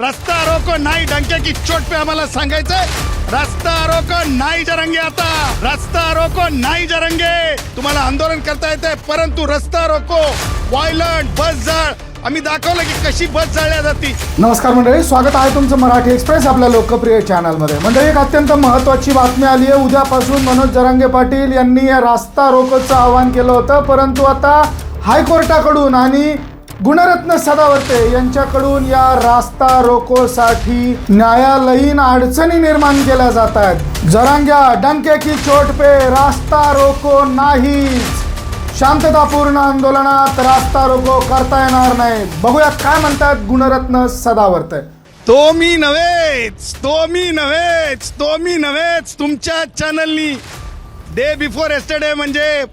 रस्ता रोको नाही डंके की चोट पे आम्हाला सांगायचंय. रस्ता रोको नाही जरंगे आता. रस्ता रोको नाही जरंगे. तुम्हाला आंदोलन करता येते परंतु रस्ता रोको. वायलंट बस जाळ. आम्ही दाखवलं की कशी बस जाळल्या जाती. नमस्कार मंडळी स्वागत आहे तुमचं मराठी एक्सप्रेस आपल्या लोकप्रिय चॅनलमध्ये. मंडळी एक अत्यंत महत्त्वाची बातमी आली आहे. उद्यापासून मनोज जरांगे पाटील यांनी या रास्ता रोकोचं आवाहन केलं होतं परंतु आता हायकोर्टाकडून आणि गुणरत्न सदावर्ते यांच्याकडून या रास्ता रोकोसाठी न्यायालयीन अडचणी निर्माण केल्या जात आहेत. जरांग्या डंके की चोट पे रास्ता रोको नाही शांततापूर्ण आंदोलनात रास्ता रोको करता येणार नाही. बघूयात काय म्हणतात गुणरत्न सदावर्ते. तो मी नव्हेच तो मी नव्हेच तो मी नव्हेच तुमच्या चॅनलनी डे बिफोर एस्टरडे म्हणजे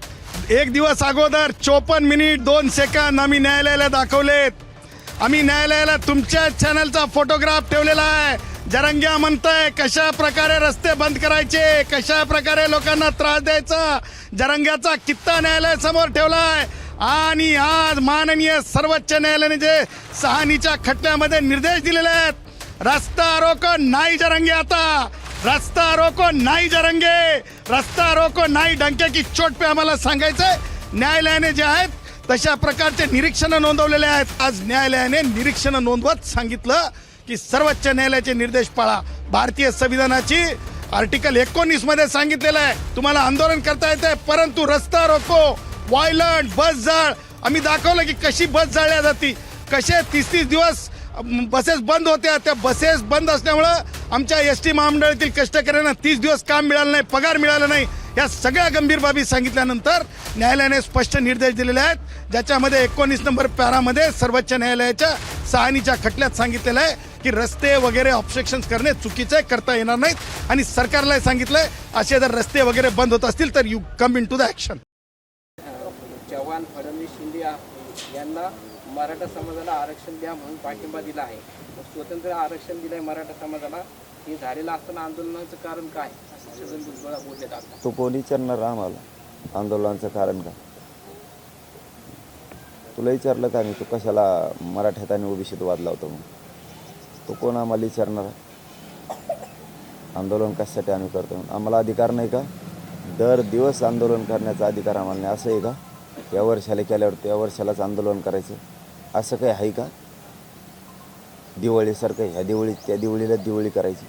एक दिवस अगोदर चोपन्न मिनिट दोन सेकंद आम्ही न्यायालयाला दाखवलेत. आम्ही न्यायालयाला तुमच्या चॅनलचा फोटोग्राफ ठेवलेला आहे. जरंग्या म्हणताय कशा प्रकारे रस्ते बंद करायचे कशा प्रकारे लोकांना त्रास द्यायचा? जरंग्याचा कित्ता न्यायालयासमोर ठेवलाय. आणि आज माननीय सर्वोच्च न्यायालयाने जे सहानीच्या खटल्यामध्ये निर्देश दिलेले आहेत. रस्ता रोको नाही जरंगे आता. रस्ता रोको नाही जरंगे. रस्ता रोको नाही डंके की चोट पे आम्हाला सांगायचंय न्यायालयाने जे आहेत तशा प्रकारचे निरीक्षण नोंदवलेले आहेत. आज न्यायालयाने निरीक्षण नोंदवत सांगितलं की सर्वोच्च न्यायालयाचे निर्देश पाळा. भारतीय संविधानाची आर्टिकल एकोणीसमध्ये सांगितलेलं आहे. तुम्हाला आंदोलन करता येते परंतु रस्ता रोको. वायलंट बस जाळ आम्ही दाखवलं की कशी बस जाळल्या जाती. कसे तीस तीस दिवस बसेस बंद होत्या. त्या बसेस बंद असल्यामुळं आमच्या एस टी महामंडळातील कष्टकऱ्यांना तीस दिवस काम मिळालं नाही पगार मिळाला नाही या सगळ्या गंभीर बाबी सांगितल्यानंतर न्यायालयाने स्पष्ट निर्देश दिलेले आहेत. ज्याच्यामध्ये एकोणीस नंबर पॅरामध्ये सर्वोच्च न्यायालयाच्या सहानीच्या खटल्यात सांगितलेलं आहे की रस्ते वगैरे ऑब्स्ट्रक्शन करणे चुकीचे आहे, करता येणार नाहीत. आणि सरकारलाही सांगितलंय असे जर रस्ते वगैरे बंद होत असतील तर you come into the action Chavan Fadnavis Shinde यांना मराठा समाजाला आरक्षण द्या म्हणून पाठिंबा दिला आहे. मग स्वतंत्र आरक्षण दिलंय मराठा समाजाला हे झालेलं असताना आंदोलनाचं कारण काय? असं छगन भुजबळ बोलले जातात तो कोण? विचारणार आम्हाला आंदोलनाचं कारण का तुला विचारलं का मी तू कशाला मराठ्यात आणि ओबीसीत वाद लावतो म्हणून? तो कोण आम्हाला विचारणार? आंदोलन कशासाठी आम्ही करतो म्हणून? आम्हाला अधिकार नाही का? दर दिवस आंदोलन करण्याचा अधिकार आम्हाला नाही. असं आहे का? या वर्षाला केल्यावर त्या वर्षालाच आंदोलन करायचं. असं काही आहे का? दिवाळीसारखं ह्या दिवाळीत त्या दिवाळीला दिवाळी करायची.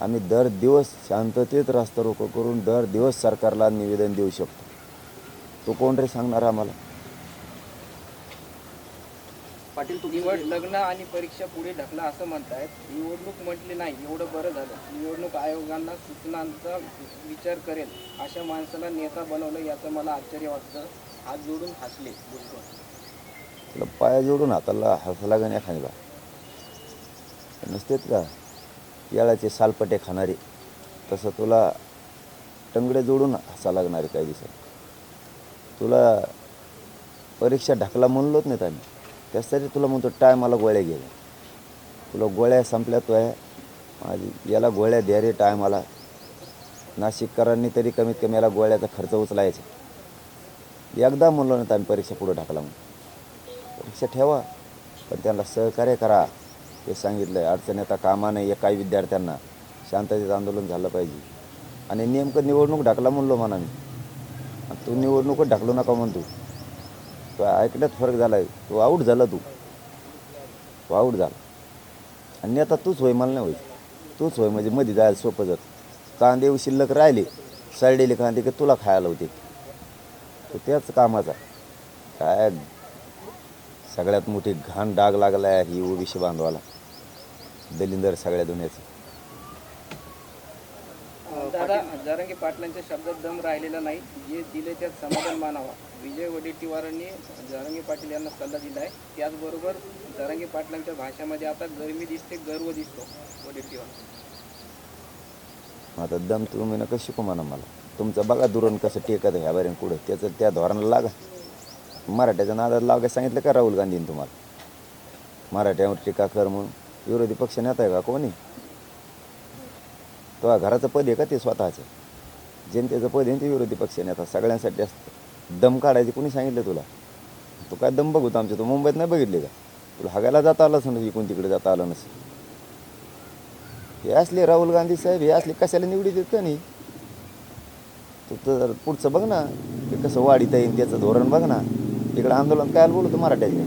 आम्ही दर दिवस शांततेत रास्ता रोको करून दर दिवस सरकारला निवेदन देऊ शकतो. तो कोण रे सांगणार आम्हाला? पाटील निवड लग्न आणि परीक्षा पुढे ढकला असं म्हणतायत. निवडणूक म्हटली नाही एवढं बरं झालं. निवडणूक आयोगांना सूचनांचा विचार करेल अशा माणसाला नेता बनवलं याचं मला आश्चर्य वाटतं. हात जोडून हसले भुजबळ तुला पाया जोडून हाताला हसा लागण एखाद्याला नसतेत का याळाचे सालपटे खाणारे तसं तुला टंगडे जोडून हसा लागणारे काही दिवसात तुला परीक्षा ढकला म्हणलोच नाहीत आम्ही. त्यासाठी तुला म्हणतो टायमाला गोळ्या घे. तुला गोळ्या संपल्या तो आहे माझी याला गोळ्या द्या रे टायमाला नाशिककरांनी तरी कमीत कमी याला गोळ्याचा खर्च उचलायचा. एकदा म्हणलो नाही आम्ही परीक्षा पुढे ढकला म्हणून. परीक्षा ठेवा. पण त्यांना सहकार्य करा. हे सांगितलं आहे अडचण येता कामा नाही काही विद्यार्थ्यांना. शांततेचं आंदोलन झालं पाहिजे. आणि नेमकं निवडणूक ढकला म्हणलो म्हणा मी. आणि तू निवडणूकच ढकलू नका म्हणतो. तो ऐकण्यात फरक झाला आहे तू आऊट झाला तू. तो आऊट झाला. आणि आता तूच होय मला नाही होय तूच होय म्हणजे मध्ये जायला सोपं जात. कांदे शिल्लक राहिले. सडलेले कांदे की तुला खायला होते. तो त्याच कामाचा. काय सगळ्यात मोठी घाण डाग लागला आहे ही ओबीसी बांधवाला दलिंदर सगळ्या दुनियाचं. दादा जरांगे पाटलांच्या शब्दात दम राहिलेला नाही. जे दिले त्यात समाधान मानावा. विजय वडेट्टीवारांनी जरांगे पाटील यांना सल्ला दिला आहे. त्याचबरोबर जरांगे पाटलांच्या भाषेमध्ये आता गरमी दिसते गर्व दिसतो वडेट्टीवार. आता दम तुम्ही नका शिकू म्हणा मला. तुमचं बघा दुरण कसं टेकत ह्या बारीन पुढं. त्याचं त्या धोरणाला लागा. मराठ्याच्या नादात लागायला सांगितलं का राहुल गांधीने तुम्हाला? मराठ्यावर टीका कर म्हणून. विरोधी पक्ष नेता आहे का कोणी? तो घराचं पद आहे का ते स्वतःचं? जनतेचं पद आहे ना ते विरोधी पक्ष नेता. सगळ्यांसाठी असतं. दम काढायचे कोणी सांगितलं तुला? तू काय दम बघू आमच्या? तू मुंबईत नाही बघितले का? तुला हागायला जाता आलंच नसे इकून तिकडे जाता आलं नसेल. हे असले राहुल गांधी साहेब हे असले कशाला निवडी देत का नाही? तू तर पुढचं बघ ना. ते कसं वाढीत येईल त्याचं धोरण बघ ना. इकडं आंदोलन काय बोलतो मराठ्याचे?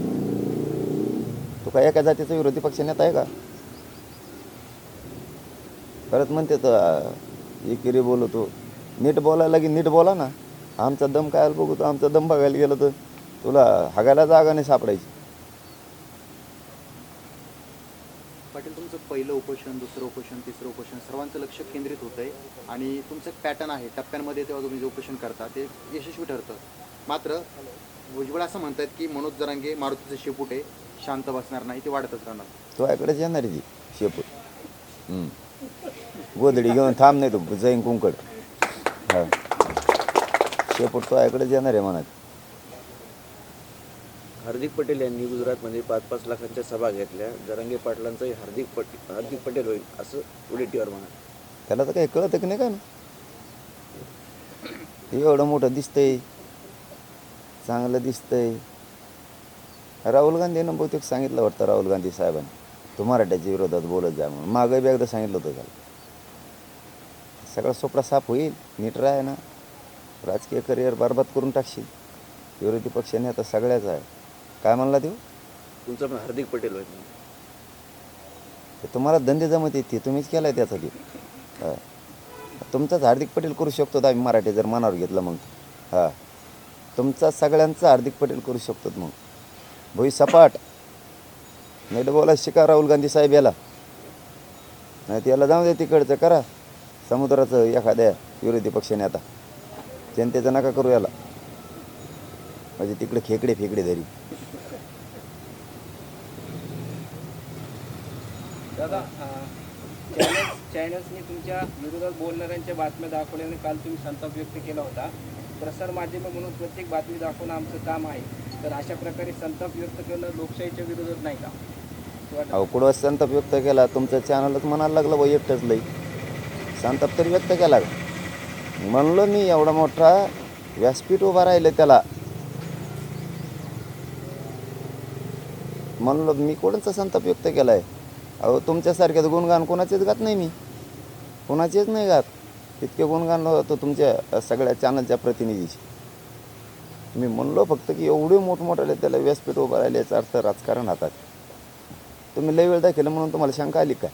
तू काय एका जातीचा विरोधी पक्ष नेता आहे का? परत म्हणते तर एकेरी बोलतो नीट बोलायला की नीट बोला ना. आमचा दम काय बघू तो? आमचा दम बघायला गेलं तर तुला हागायला जागा नाही सापडायची. पाटील तुमचं पहिलं उपोषण दुसरं उपोषण तिसरं उपोषण सर्वांचं लक्ष केंद्रित होतं आहे आणि तुमचं पॅटर्न आहे. टप्प्यांमध्ये तेव्हा तुम्ही जे उपोषण करता ते यशस्वी ठरतं. मात्र भुजबळ असं म्हणतात की मनोज जरांगे मारुतीचं शेपूट आहे शांत बसणार नाही ते वाढतच राहणार. तो येणार आहे ती शेपूट. हम्म. गोधडी घेऊन थांब नाही तू जाईन कुंकड. हा. शेपूट तो याकडेच येणार आहे मनात. हार्दिक पटेल यांनी गुजरातमध्ये पाच पाच लाखांच्या सभा घेतल्या. जरांगे पाटलांचंही हार्दिक पटेल हार्दिक पटेल होईल असं उलेटीवर म्हणा त्याला तर काही कळतं की नाही का? ना एवढं मोठं दिसतंय. चांगलं दिसतंय. राहुल गांधीनं बहुतेक सांगितलं वाटतं राहुल गांधी साहेबांनी. तू मराठ्याच्या विरोधात बोलत जा म्हणून. मागं बी एकदा सांगितलं होतं त्याला. सगळा सोपडा साफ होईल नीट राह ना. राजकीय करिअर बरबाद करून टाकशील. विरोधी पक्षाने आता सगळ्याच आहे. काय म्हणला देऊ तुमचं पण हार्दिक पटेल होईल. ते तुम्हाला धंदे जमत येते तुम्हीच केलाय त्याचा ते. हा. तुमचाच हार्दिक पटेल करू शकतो आम्ही मराठी जर मनावर घेतलं मग. हां. तुमचा सगळ्यांचा हार्दिक पटेल करू शकतो मग भोई सपाट. नाही तर बोला शिका राहुल गांधी साहेब याला. नाही त्याला जाऊ दे तिकडचं करा. समुद्राचं एखाद्या विरोधी पक्षाने आता. जनतेचं नका करू याला. म्हणजे तिकडे खेकडे फेकडे धरी दादा चॅनल्सनी तुमच्या विरोधात बोलणाऱ्यांच्या बातम्या दाखवल्याने काल तुम्ही संताप व्यक्त केला होता. प्रसारमाध्यम म्हणून प्रत्येक बातमी दाखवणं आमचं काम आहे. तर अशा प्रकारे संताप व्यक्त करणं लोकशाहीच्या विरोधात नाही का? वाटतं? अहो कुठं संताप व्यक्त केला? तुमचं चॅनलच म्हणायला लागलं वैयक्तच एकटंच लई. संताप तरी व्यक्त केला. म्हणलो मी एवढा मोठा व्यासपीठ उभा राहिलं त्याला. म्हणलो मी कोणाचा संताप व्यक्त केला आहे अहो तुमच्यासारख्याच गुणगान कोणाचेच गात नाही मी. कोणाचेच नाही गात. इतके गुणगान होतो तुमच्या सगळ्या चॅनलच्या प्रतिनिधीशी मी म्हणलो फक्त की एवढे मोठमोठाले त्याला व्यासपीठ उभं राहिले याचा अर्थ राजकारण हातात. तुम्ही लय वेळ दाखवलं म्हणून तुम्हाला शंका आली काय?